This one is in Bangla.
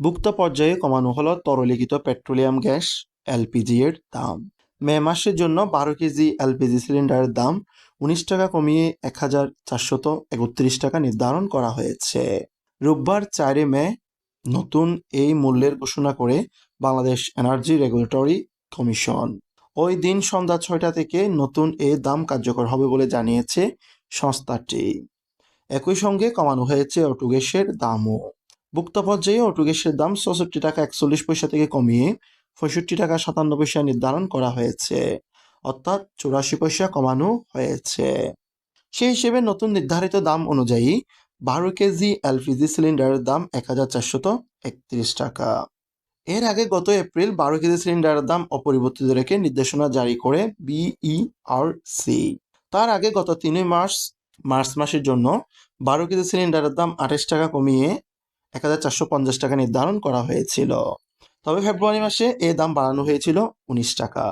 ভুক্ত পর্যায়ে কমানো হলো তরলীকৃত পেট্রোলিয়াম গ্যাস, এলপিজি এর দাম। মে মাসের জন্য বারো কেজি এলপিজি সিলিন্ডারের দাম উনিশ টাকা কমিয়ে এক হাজার চারশত একত্রিশ টাকা নির্ধারণ করা হয়েছে। রোববার চারে মে নতুন এই মূল্যের ঘোষণা করে বাংলাদেশ এনার্জি রেগুলেটরি কমিশন। ওই দিন সন্ধ্যা ছয়টা থেকে নতুন এই দাম কার্যকর হবে বলে জানিয়েছে সংস্থাটি। একই সঙ্গে কমানো হয়েছে অটো গ্যাসের দামও। ভুক্ত পর্যায়ে অটো গ্যাসের দাম চৌষট্টি টাকা একচল্লিশ পয়সা থেকে কমিয়ে পঁয়ষট্টি টাকা সাতান্ন পয়সা নির্ধারণ করা হয়েছে। অর্থাৎ চুরাশি পয়সা কমানো হয়েছে। সেই হিসেবে নতুন নির্ধারিত দাম অনুযায়ী বারো কেজি এলপিজি সিলিন্ডারের দাম এক হাজার চারশত একত্রিশ টাকা। এর আগে গত এপ্রিল বারো কেজি সিলিন্ডারের দাম অপরিবর্তিত রেখে নির্দেশনা জারি করে বিইআরসি তার আগে গত তিনই মার্চ মার্চ মাসের জন্য বারো কেজি সিলিন্ডারের দাম আঠাশ টাকা কমিয়ে এক হাজার চারশো পঞ্চাশ টাকা নির্ধারণ করা হয়েছিল। তবে ফেব্রুয়ারি মাসে এ দাম বাড়ানো হয়েছিল উনিশ টাকা।